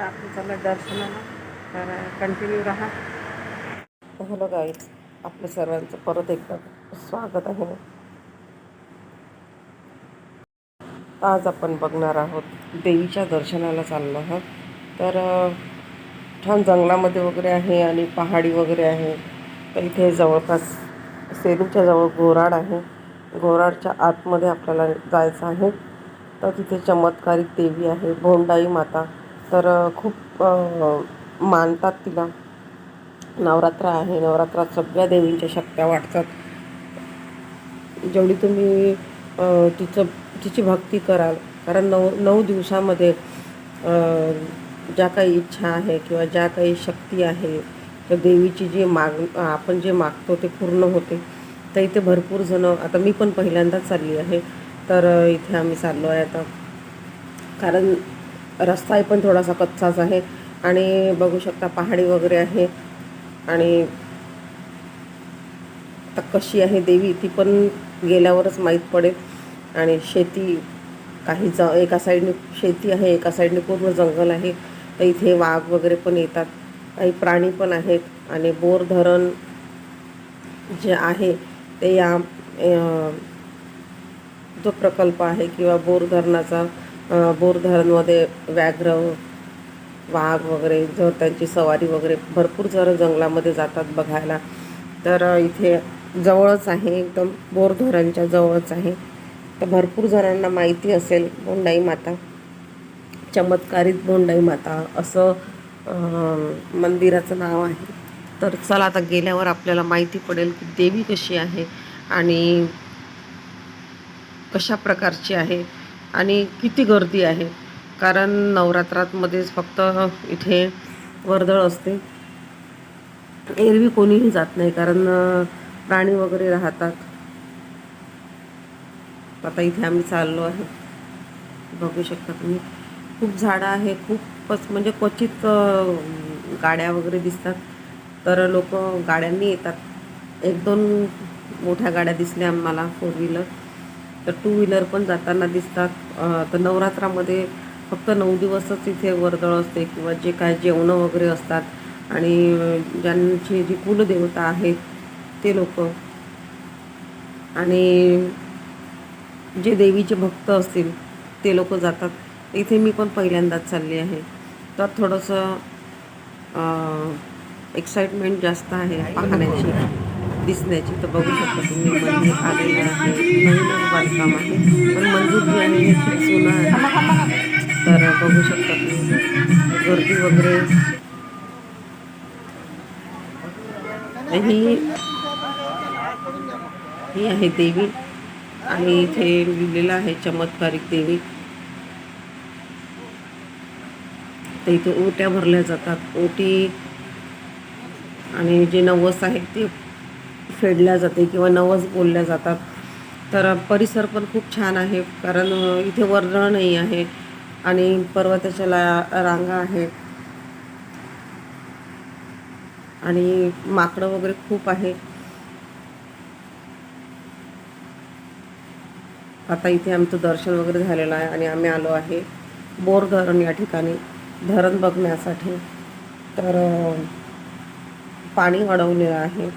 आता आपण चाललं दर्शनाला. तर कंटिन्यू राहा. हॅलो गाईज आपल्या सर्वांचं परत एकदा स्वागत आहे. आज आपण बघणार आहोत देवीच्या दर्शनाला चाललो आहोत. तर छान जंगलामध्ये वगैरे आहे आणि पहाडी वगैरे आहे. तर इथे जवळपास सेलूच्या जवळ घोराड आहे. घोराडच्या आतमध्ये आपल्याला जायचं आहे. तर तिथे चमत्कारिक देवी आहे भोंडाई माता. तर खूप मानतात तिला. नवरात्र आहे नवरात्रात सगळ्या देवींच्या शक्त्या वाटतात. जेवढी तुम्ही तिचं तिची भक्ती कराल कारण नऊ नऊ दिवसामध्ये ज्या काही इच्छा आहे किंवा ज्या काही शक्ती आहे तर देवीची जी माग आपण जे मागतो ते पूर्ण होते. तर इथे भरपूर जणं आता मी पण पहिल्यांदाच चालली आहे. तर इथे आम्ही चाललो आहे आता. कारण रस्ताही पण थोडासा कच्चाच आहे. आणि बघू शकता पहाडी वगैरे आहे. आणि आता कशी आहे देवी ती पण गेल्यावरच माहीत पडेल. आणि शेती काही ज एका साईडने शेती आहे एका साईडने पूर्ण जंगल आहे. तर इथे वाघ वगैरे पण येतात. काही प्राणी पण आहेत. आणि बोर धरण जे आहे ते या जो प्रकल्प आहे किंवा बोर धरणाचा बोर धरणमध्ये व्याघ्र वाघ वगैरे जर त्यांची सवारी वगैरे भरपूर जर जंगलामध्ये जातात बघायला तर इथे जवळच आहे एकदम बोर धरणच्या जवळच आहे. तर भरपूर जणांना माहिती असेल बोंडाई माता चमत्कारित बोंडाई माता असं मंदिराचं नाव आहे. तर चला आता गेल्यावर आपल्याला माहिती पडेल की देवी कशी आहे आणि कशा प्रकारची आहे. आणि किती गर्दी आहे. कारण नवरात्रातमध्येच फक्त इथे वर्दळ असते. एरवी कोणीही जात नाही कारण प्राणी वगैरे राहतात. आता इथे आम्ही चाललो आहे. बघू शकता तुम्ही. खूप झाडं आहे खूपच म्हणजे क्वचित गाड्या वगैरे दिसतात. तर लोक गाड्यांनी येतात. एक दोन मोठ्या गाड्या दिसल्या आम्हाला फोर व्हीलर. तर टू व्हीलर पण जाताना दिसतात. तर नवरात्रामध्ये फक्त नऊ दिवसच इथे वर्दळ असते किंवा जे काय जेवणं वगैरे असतात आणि ज्यांची जी कुलदेवता आहे ते लोक. आणि जे देवीचे भक्त असतील ते लोक जातात. इथे मी पण पहिल्यांदाच चालली आहे. तर थोडंसं एक्साइटमेंट जास्त आहे पाहण्याची. दिसण्याची तर बघू शकता तुम्ही मंदिर आलेलं आहे. नवीनच बांधकाम आहे. पण मंदिर जे आहे हे खूप जुनं आहे. तर बघू शकता तुम्ही गर्दी वगैरे. ही ही आहे देवी. आणि इथे लिहिलेलं आहे चमत्कारिक देवी. तर इथे ओट्या भरल्या जातात ओटी. आणि जे नवस आहेत ते फेडल्या जाते किंवा नवस बोलल्या जातात. तर परिसर पण खूप छान आहे कारण इथे वर्दळ नाही आहे आणि पर्वताच्या ला रांगा आहेत. आणि माकडं वगैरे खूप आहे. आता इथे आमचं दर्शन वगैरे झालेलं आहे आणि आम्ही आलो आहे बोर धरण या ठिकाणी धरण बघण्यासाठी. तर पाणी अडवलेलं आहे.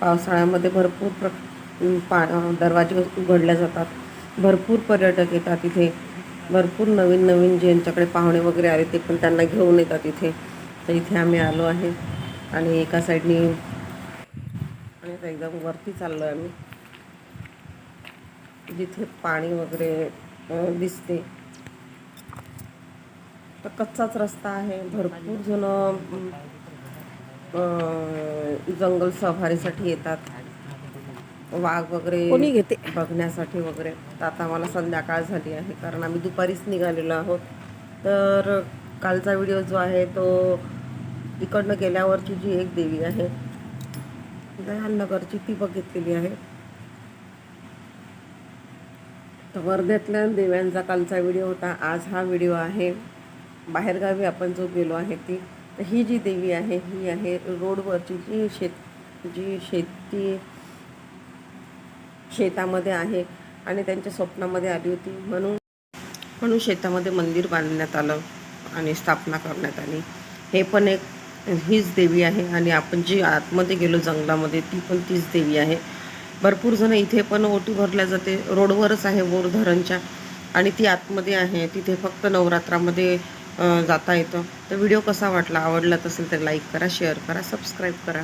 पावसाळ्यामध्ये भरपूर प्र पा दरवाजे उघडल्या जातात. भरपूर पर्यटक येतात तिथे भरपूर नवीन नवीन ज्यांच्याकडे पाहुणे वगैरे आले ते पण त्यांना घेऊन येतात इथे. तर इथे आम्ही आलो आहे. आणि एका साईडनी आणि आता एकदम वरती चाललो आहे आम्ही. जिथे पाणी वगैरे दिसते. तर कच्चाच रस्ता आहे. भरपूर जण जंगल सफारीसाठी येतात. वाघ वगैरे कोणी घेते? बघण्यासाठी वगैरे. तर आता आम्हाला संध्याकाळ झाली आहे कारण आम्ही दुपारीच निघालेलो आहोत. तर कालचा व्हिडिओ जो आहे तो इकडनं गेल्यावरची जी एक देवी आहे दयालनगरची ती बघितलेली आहे. तर वर्ध्यातल्या देव्यांचा कालचा व्हिडिओ होता. आज हा व्हिडिओ आहे. बाहेरगावी आपण जो गेलो आहे ती तर ही जी देवी आहे ही आहे रोडवरची जी शेत जी शेती शेतामध्ये आहे आणि त्यांच्या स्वप्नामध्ये आली होती. म्हणून म्हणून शेतामध्ये मंदिर बांधण्यात आलं आणि स्थापना करण्यात आली. हे पण एक हीच देवी आहे आणि आपण जी आतमध्ये गेलो जंगलामध्ये ती पण तीच देवी आहे. भरपूर जण इथे पण ओटी भरल्या जाते. रोडवरच आहे बोर धरणच्या आणि ती आतमध्ये आहे. तिथे फक्त नवरात्रामध्ये जाता येतं. तर व्हिडिओ कसा वाटला आवडला असेल तर लाईक करा शेअर करा सबस्क्राईब करा.